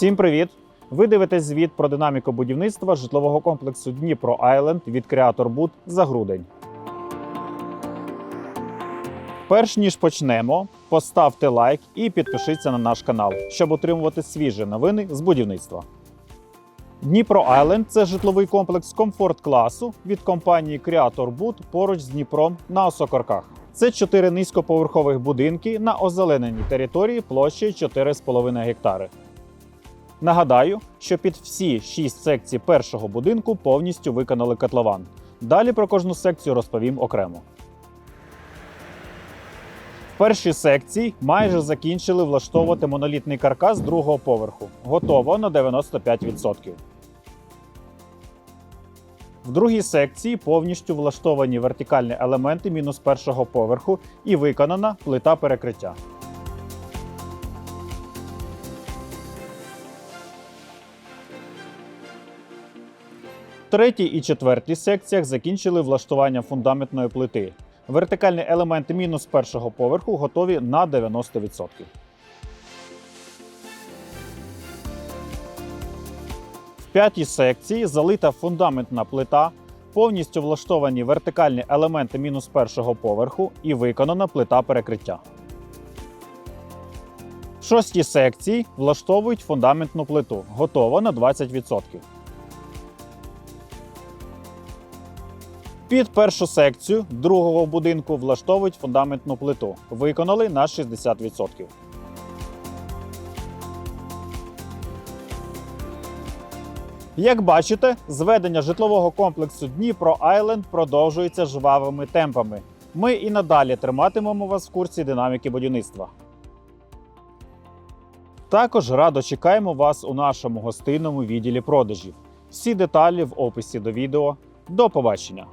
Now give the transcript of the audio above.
Всім привіт! Ви дивитесь звіт про динаміку будівництва житлового комплексу Дніпро Айленд від Boot за грудень. Перш ніж почнемо, поставте лайк і підпишіться на наш канал, щоб отримувати свіжі новини з будівництва. Дніпро Айленд це житловий комплекс комфорт класу від компанії Creator Boot поруч з Дніпром на Осокорках. Це чотири низькоповерхових будинки на озелененій території площею 4,5 гектари. Нагадаю, що під всі шість секцій першого будинку повністю виконали котлован. Далі про кожну секцію розповім окремо. В першій секції майже закінчили влаштовувати монолітний каркас другого поверху. Готово на 95%. В другій секції повністю влаштовані вертикальні елементи мінус першого поверху і виконана плита перекриття. Третій і четвертій секціях закінчили влаштування фундаментної плити. Вертикальні елементи мінус першого поверху готові на 90%. В п'ятій секції залита фундаментна плита, повністю влаштовані вертикальні елементи мінус першого поверху і виконана плита перекриття. В шостій секції влаштовують фундаментну плиту. Готово на 20%. Під першу секцію другого будинку влаштовують фундаментну плиту. Виконали на 60%. Як бачите, зведення житлового комплексу Дніпро Айленд продовжується жвавими темпами. Ми і надалі триматимемо вас в курсі динаміки будівництва. Також радо чекаємо вас у нашому гостинному відділі продажів. Всі деталі в описі до відео. До побачення!